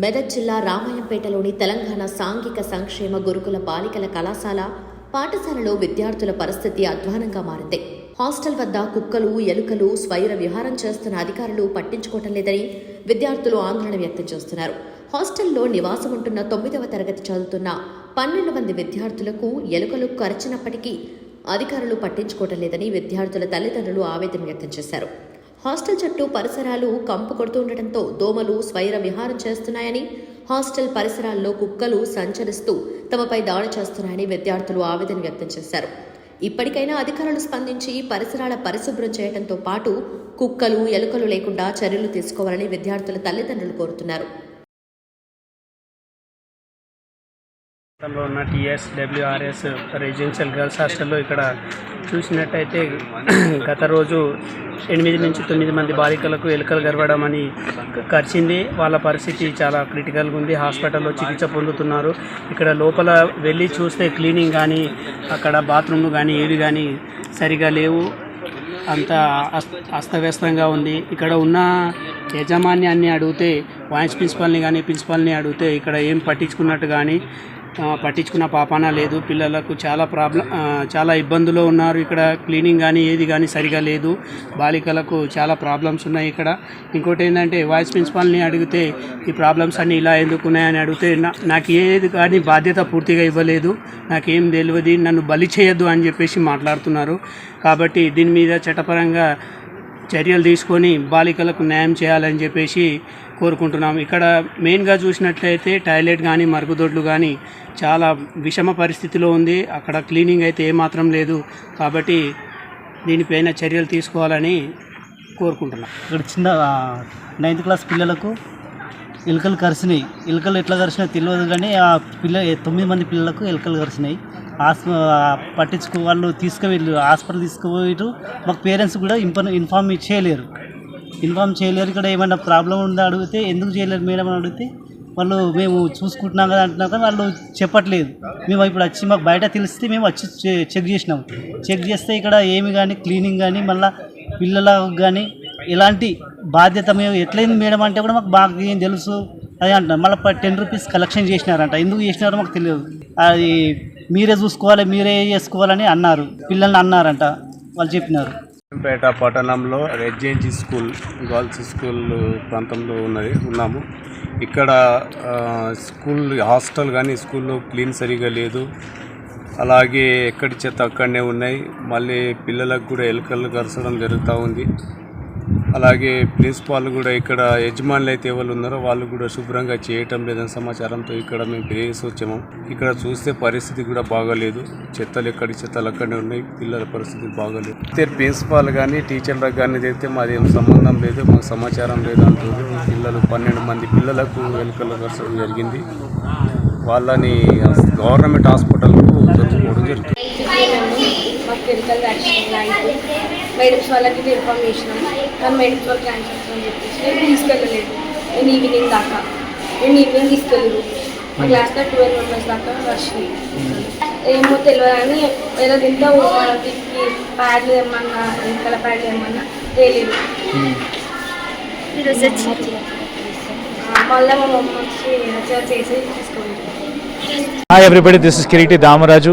మెదక్ జిల్లా రామాయంపేటలోని తెలంగాణ సాంఘిక సంక్షేమ గురుకుల బాలికల కళాశాల పాఠశాలలో విద్యార్థుల పరిస్థితి అధ్వానంగా మారింది. హాస్టల్ వద్ద కుక్కలు ఎలుకలు స్వైర విహారం చేస్తున్న అధికారులు పట్టించుకోవటం లేదని విద్యార్థులు ఆందోళన వ్యక్తం చేస్తున్నారు. హాస్టల్లో నివాసం ఉంటున్న తొమ్మిదవ తరగతి చదువుతున్న పన్నెండు మంది విద్యార్థులకు ఎలుకలు కరిచినప్పటికీ అధికారులు పట్టించుకోవటం లేదని విద్యార్థుల తల్లిదండ్రులు ఆవేదన వ్యక్తం చేశారు. హాస్టల్ చుట్టూ పరిసరాలు కంపు కొడుతుండటంతో దోమలు స్వైర విహారం చేస్తున్నాయని హాస్టల్ పరిసరాల్లో కుక్కలు సంచరిస్తూ తమపై దాడి చేస్తున్నాయని విద్యార్థులు ఆవేదన వ్యక్తం చేశారు. ఇప్పటికైనా అధికారులు స్పందించి పరిసరాల పరిశుభ్రం చేయడంతో పాటు కుక్కలు ఎలుకలు లేకుండా చర్యలు తీసుకోవాలని విద్యార్థుల తల్లిదండ్రులు కోరుతున్నారు. హాస్టల్లో ఉన్న టీఎస్ డబ్ల్యూఆర్ఎస్ రెసిడెన్షియల్ గర్ల్స్ హాస్టల్లో ఇక్కడ చూసినట్టయితే గత రోజు ఎనిమిది నుంచి తొమ్మిది మంది బాలికలకు ఎలుకలు గర్వడం అని కరిచింది. వాళ్ళ పరిస్థితి చాలా క్రిటికల్గా ఉంది. హాస్పిటల్లో చికిత్స పొందుతున్నారు. ఇక్కడ లోపల వెళ్ళి చూస్తే క్లీనింగ్ కానీ అక్కడ బాత్రూమ్లు కానీ ఏవి కానీ సరిగా లేవు. అంత అస్తవ్యస్తంగా ఉంది. ఇక్కడ ఉన్న యజమాన్యాన్ని అడిగితే వాయిస్ ప్రిన్సిపల్ని కానీ ప్రిన్సిపాల్ని అడిగితే ఇక్కడ ఏం పట్టించుకున్నట్టు కానీ పట్టించుకున్న పాపాన లేదు. పిల్లలకు చాలా ప్రాబ్లం చాలా ఇబ్బందులు ఉన్నారు. ఇక్కడ క్లీనింగ్ కానీ ఏది కానీ సరిగా లేదు. బాలికలకు చాలా ప్రాబ్లమ్స్ ఉన్నాయి ఇక్కడ. ఇంకోటి ఏంటంటే వాయిస్ ప్రిన్సిపాల్ని అడిగితే ఈ ప్రాబ్లమ్స్ అన్నీ ఇలా ఎందుకు ఉన్నాయని అడిగితే నా- నాకు ఏది కానీ బాధ్యత పూర్తిగా ఇవ్వలేదు. నాకేం తెలియదు. నన్ను బలి చేయొద్దు అని చెప్పేసి మాట్లాడుతున్నారు. కాబట్టి దీని మీద చట్టపరంగా చర్యలు తీసుకొని బాలికలకు న్యాయం చేయాలని చెప్పేసి కోరుకుంటున్నాం. ఇక్కడ మెయిన్గా చూసినట్లయితే టాయిలెట్ కానీ మరుగుదొడ్లు కానీ చాలా విషమ పరిస్థితిలో ఉంది. అక్కడ క్లీనింగ్ అయితే ఏమాత్రం లేదు కాబట్టి దీనిపైన చర్యలు తీసుకోవాలని కోరుకుంటున్నాం. ఇక్కడ చిన్న నైన్త్ క్లాస్ పిల్లలకు ఎలుకలు కరిసినాయి. ఎలుకలు ఎట్లా కరిసినాయి తెలియదు కానీ ఆ పిల్ల తొమ్మిది మంది పిల్లలకు ఎలుకలు కరిసినాయి. పట్టించుకో వాళ్ళు తీసుకువెళ్ళు హాస్పిటల్ తీసుకుపోయారు మాకు పేరెంట్స్ కూడా ఇన్ఫార్మ్ ఇన్ఫార్మ్ చేయలేరు. ఇన్ఫార్మ్ చేయలేరు. ఇక్కడ ఏమైనా ప్రాబ్లం ఉందా అడిగితే ఎందుకు చేయలేరు మేడం అని అడిగితే వాళ్ళు మేము చూసుకుంటున్నాం కదా అంటున్నాం కానీ వాళ్ళు చెప్పట్లేదు. మేము ఇప్పుడు వచ్చి మాకు బయట తెలిస్తే మేము వచ్చి చె- చెక్ చేసినాం. చెక్ చేస్తే ఇక్కడ ఏమి కానీ క్లీనింగ్ కానీ మళ్ళీ పిల్లలకు కానీ ఎలాంటి బాధ్యత మేము ఎట్లయింది మేడం అంటే కూడా మాకు బాగా ఏం తెలుసు అది అంటున్నారు. మళ్ళీ టెన్ రూపీస్ కలెక్షన్ చేసినారంట. ఎందుకు చేసినారో మాకు తెలియదు. అది మీరే చూసుకోవాలి మీరే చేసుకోవాలని అన్నారు. పిల్లల్ని అన్నారంట వాళ్ళు చెప్పినారు. పేట పట్టణంలో రెడ్జెన్సీ స్కూల్ గర్ల్స్ స్కూల్ ప్రాంతంలో ఉన్నది ఉన్నాము. ఇక్కడ స్కూల్ హాస్టల్ కానీ స్కూల్లో క్లీన్ సరిగా లేదు. అలాగే ఎక్కడి చెత్త అక్కడనే ఉన్నాయి. మళ్ళీ పిల్లలకు కూడా ఎలుకలు కరచడం జరుగుతూ ఉంది. అలాగే ప్రిన్సిపాల్ కూడా ఇక్కడ యజమానులు అయితే ఎవరు ఉన్నారో వాళ్ళు కూడా శుభ్రంగా చేయటం లేదని సమాచారంతో ఇక్కడ మేము ప్రేరేసి వచ్చాము. ఇక్కడ చూస్తే పరిస్థితి కూడా బాగాలేదు. చెత్తలు ఎక్కడి చెత్తలు అక్కడనే ఉన్నాయి. పిల్లల పరిస్థితి బాగాలేదు. అయితే ప్రిన్సిపాల్ కానీ టీచర్లకు కానీ అయితే మాది ఏం సంబంధం లేదు మాకు సమాచారం లేదు అంటుంది పిల్లలు పన్నెండు మంది పిల్లలకు వెనుకలు జరిగింది. వాళ్ళని గవర్నమెంట్ హాస్పిటల్కు తెచ్చుకోవడం జరుగుతుంది. Clinical chemical vaccine night madams వాళ్ళకి ఇన్ఫామ్ చేసినాం కానీ మేడమ్స్ వాళ్ళు క్యాన్సర్ అని చెప్పేసి నేను తీసుకెళ్ళలేదు. నేను ఈవినింగ్ దాకా. నేను ఈవినింగ్ తీసుకెళ్ళదు మా క్లాస్లో ట్వెల్వ్ మెంబర్స్ దాకా వచ్చినాయి ఏమో తెలియదు ఏదో తింటా వాళ్ళకి ప్యాడ్లు ఏమన్నా వెనకాల ప్యాడ్లు ఏమన్నా తెలియదు మళ్ళీ మా మమ్మీ వచ్చి చేసి తీసుకెళ్ళి hi everybody this is Kiriti Damaraju